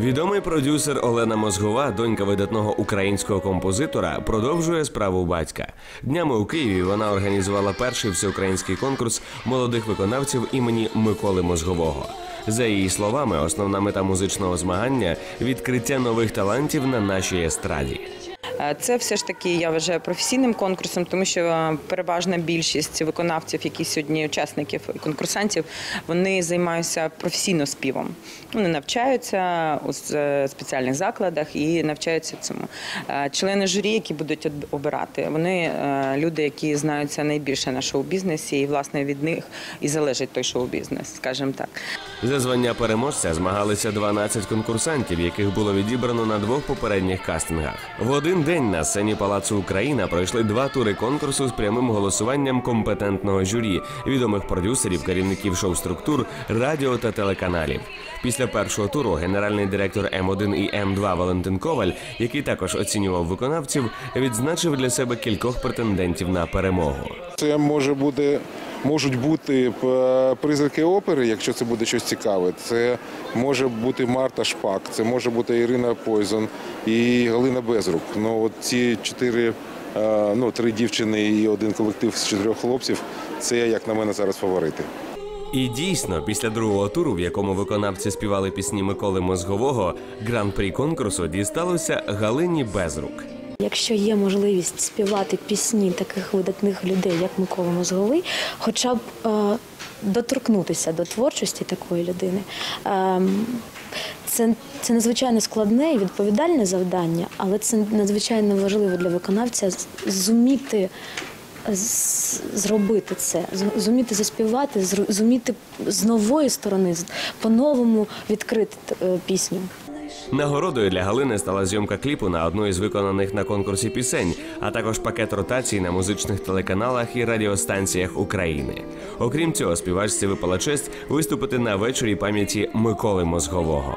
Відомий продюсер Олена Мозгова, донька видатного українського композитора, продовжує справу батька. Днями у Києві вона організувала перший всеукраїнський конкурс молодих виконавців імені Миколи Мозгового. За її словами, основна мета музичного змагання відкриття нових талантів на нашій естраді. Це все ж таки я вважаю професійним конкурсом, тому що переважна більшість виконавців, які сьогодні учасників конкурсантів, вони займаються професійно співом. Вони навчаються у е, спеціальних закладах і навчаються цьому. Члени журі, які будуть обирати, вони е, люди, які знаються найбільше на шоу-бізнесі, і власне від них і залежить той шоу-бізнес, скажімо так. За звання переможця змагалися 12 конкурсантів, яких було відібрано на двох попередніх кастингах. В один день на сцені Палацу Україна пройшли два тури конкурсу з прямим голосуванням компетентного журі, відомих продюсерів, керівників шоу-структур, радіо та телеканалів. Після першого туру генеральний директор М1 і М2 Валентин Коваль, який також оцінював виконавців, відзначив для себе кількох претендентів на перемогу. Це може буде, можуть бути е, призраки опери, якщо це буде щось цікаве. Це може бути Марта Шпак, це може бути Ірина Пойзон і Галина Безрук. Ну от ці чотири, е, ну три дівчини і один колектив з чотирьох хлопців. Це як на мене зараз фаворити. І дійсно, після другого туру, в якому виконавці співали пісні Миколи Мозгового, гран-прі конкурсу дісталося Галині Безрук. Якщо є можливість співати пісні таких видатних людей, як Микола Мозговий, хоча б е, доторкнутися до творчості такої людини, е, це, це надзвичайно складне і відповідальне завдання, але це надзвичайно важливо для виконавця зуміти. Зробити це, зуміти заспівати, зуміти з нової сторони, по-новому відкрити е, пісню. Нагородою для Галини стала зйомка кліпу на одну із виконаних на конкурсі пісень, а також пакет ротацій на музичних телеканалах і радіостанціях України. Окрім цього, співачці випала честь виступити на вечорі пам'яті Миколи Мозгового.